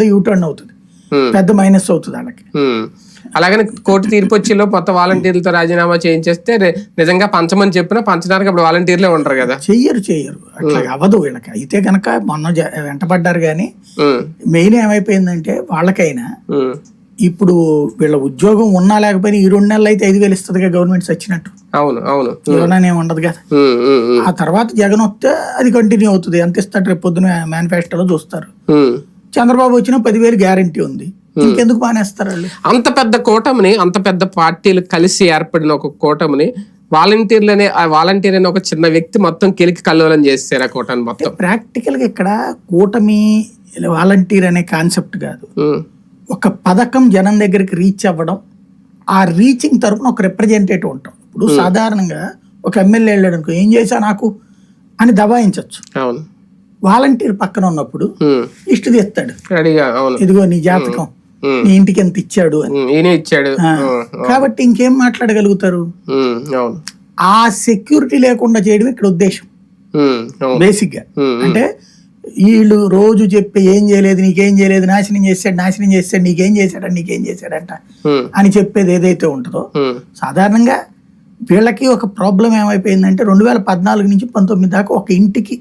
పెద్ద యూటర్న్ అవుతుంది. పెద్ద మైనస్ అవుతుంది వాళ్ళకి. అలాగని కోర్టు తీర్పు వచ్చిలో కొత్త వాలంటీర్లతో రాజీనామా చేయించేస్తే నిజంగా పంచమని చెప్పినా పంచడానికి అప్పుడు వాలంటీర్లే ఉంటారు కదా. చెయ్యరు చెయ్యరు. అట్లా అవ్వదు వీళ్ళకి. అయితే కనుక మొన్న వెంటబడ్డారు కానీ మెయిన్ ఏమైపోయిందంటే వాళ్ళకైనా ఇప్పుడు వీళ్ళ ఉద్యోగం ఉన్నా లేకపోయినా ఈ రెండు నెలలు అయితే ఐదు వేలు ఇస్తుంది గవర్నమెంట్ వచ్చినట్టు అవును అవును. ఇవ్వననే ఉండదు కదా. ఆ తర్వాత జగన్ వస్తే అది కంటిన్యూ అవుతుంది. ఎంత ఇస్తాడు రేపు పొద్దున మేనిఫెస్టోలో చూస్తారు. చంద్రబాబు వచ్చినా పదివేలు గ్యారంటీ ఉంది. ఇంకెందుకు మానేస్తారు అంత పెద్ద కూటమిని అంత పెద్ద పార్టీలు కలిసి ఏర్పడిన ఒక కూటమిని వాలంటీర్లు అనే ఆ వాలంటీర్ అనే ఒక చిన్న వ్యక్తి మొత్తం కెలికి కల్లోలం చేస్తారు ఆ కూటమి మొత్తం. ప్రాక్టికల్గా ఇక్కడ కూటమి వాలంటీర్ అనే కాన్సెప్ట్ కాదు. ఉమ్, ఒక పథకం జనం దగ్గరికి రీచ్ అవ్వడం ఆ రీచింగ్ తరపున ఒక రిప్రజెంటేటివ్ ఉంటాం. ఇప్పుడు సాధారణంగా ఒక ఎమ్మెల్యే వెళ్ళాడు అనుకో ఏం చేశా నాకు? అని దబాయించవచ్చు అవును. వాలంటీర్ పక్కన ఉన్నప్పుడు ఇష్ట తెస్తాడు. ఇదిగో నీ జాతకం. నీ ఇంటికి ఎంత ఇచ్చాడు ఇచ్చాడు. కాబట్టి ఇంకేం మాట్లాడగలుగుతారు? ఆ సెక్యూరిటీ లేకుండా చేయడం ఇక్కడ ఉద్దేశం. బేసిక్గా అంటే వీళ్ళు రోజు చెప్పి ఏం చేయలేదు నీకేం చేయలేదు నాశనం చేశాడు నాశనం చేశాడు నీకేం చేశాడు నీకేం చేశాడంట అని చెప్పేది ఏదైతే ఉంటుందో సాధారణంగా వీళ్ళకి ఒక ప్రాబ్లం ఏమైపోయిందంటే రెండు వేల పద్నాలుగు నుంచి పంతొమ్మిది దాకా ఒక ఇంటికి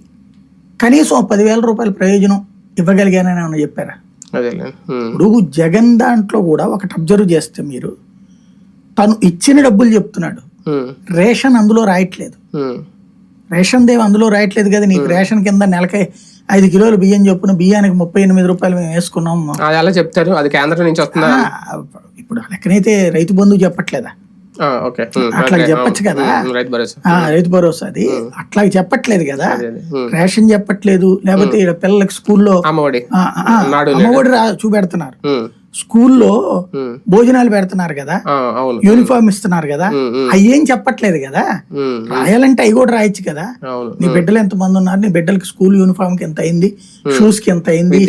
కనీసం పదివేల రూపాయల ప్రయోజనం ఇవ్వగలిగానని ఏమన్నా చెప్పారా? ఇప్పుడు జగన్ దాంట్లో కూడా ఒకటి అబ్జర్వ్ చేస్తే మీరు తను ఇచ్చిన డబ్బులు చెప్తున్నాడు. రేషన్ అందులో రాయట్లేదు. రేషన్ దేవి అందులో రాయట్లేదు కదా నీకు? రేషన్ కింద నెలకి ఐదు కిలోలు బియ్యం చొప్పున బియ్యానికి ముప్పై ఎనిమిది రూపాయలు మేము వేసుకున్నాం. అది ఎలా చెప్తారు. అది కేంద్రం నుంచి వస్తుందా? ఇప్పుడు లెక్కనైతే రైతు బంధువు చెప్పట్లేదా? అట్లా చెప్పొచ్చు కదా. రైతు భరోసా. అది. అట్లా చెప్పట్లేదు కదా. రేషన్ చెప్పట్లేదు. లేకపోతే పిల్లలకి స్కూల్లో అమ్మఒడి. చూపెడుతున్నారు. స్కూల్లో భోజనాలు పెడుతున్నారు కదా. యూనిఫామ్ ఇస్తున్నారు కదా. అయ్యేం చెప్పట్లేదు కదా. రాయాలంటే అవి కూడా రాయొచ్చు కదా. నీ బిడ్డలు ఎంత మంది ఉన్నారు? నీ బిడ్డలకి స్కూల్ యూనిఫామ్కి ఎంత అయింది? షూస్కి ఎంత అయింది?